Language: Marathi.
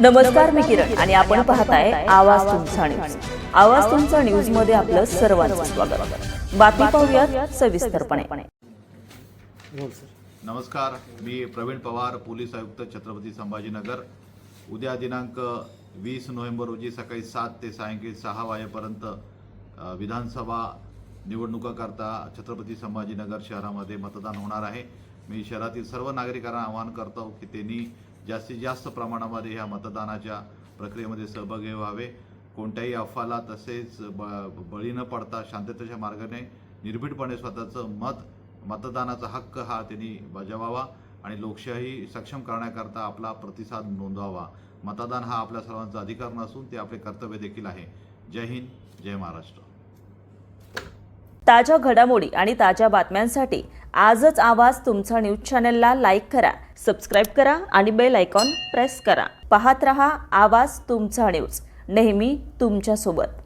नमस्कार मी किरण आणि आपण पाहताय आवाज तुमचा न्यूज आवाज तुमचा न्यूजमध्ये आपलं सर्वांचं स्वागत. बातमी पाहूयात सविस्तरपणे. नमस्कार मी प्रवीण पवार पोलीस आयुक्त छत्रपती संभाजीनगर. उद्या दिनांक वीस नोव्हेंबर रोजी सकाळी सात ते सायंकाळी सहा वाजेपर्यंत विधानसभा निवडणुकाकरता छत्रपती संभाजीनगर शहरामध्ये मतदान होणार आहे. मी शहरातील सर्व नागरिकांना आवाहन करतो की त्यांनी जास्तीत जास्त प्रमाणामध्ये ह्या मतदानाच्या प्रक्रियेमध्ये सहभागी व्हावे. कोणत्याही अफवाला तसेच ब बळी न पडता शांततेच्या मार्गाने निर्भीडपणे स्वतःचं मत मतदानाचा हक्क हा त्यांनी बजावावा आणि लोकशाही सक्षम करण्याकरता आपला प्रतिसाद नोंदवावा. मतदान हा आपल्या सर्वांचा अधिकार नसून ते आपले कर्तव्य देखील आहे. जय हिंद जय महाराष्ट्र. ताज्या घडामोडी आणि ताज्या बातम्यांसाठी आजच आवाज तुमचा न्यूज चॅनलला लाईक करा. सबस्क्राईब करा आणि बेल आयकॉन प्रेस करा. पाहत रहा आवाज तुमचा न्यूज नेहमी तुमच्यासोबत.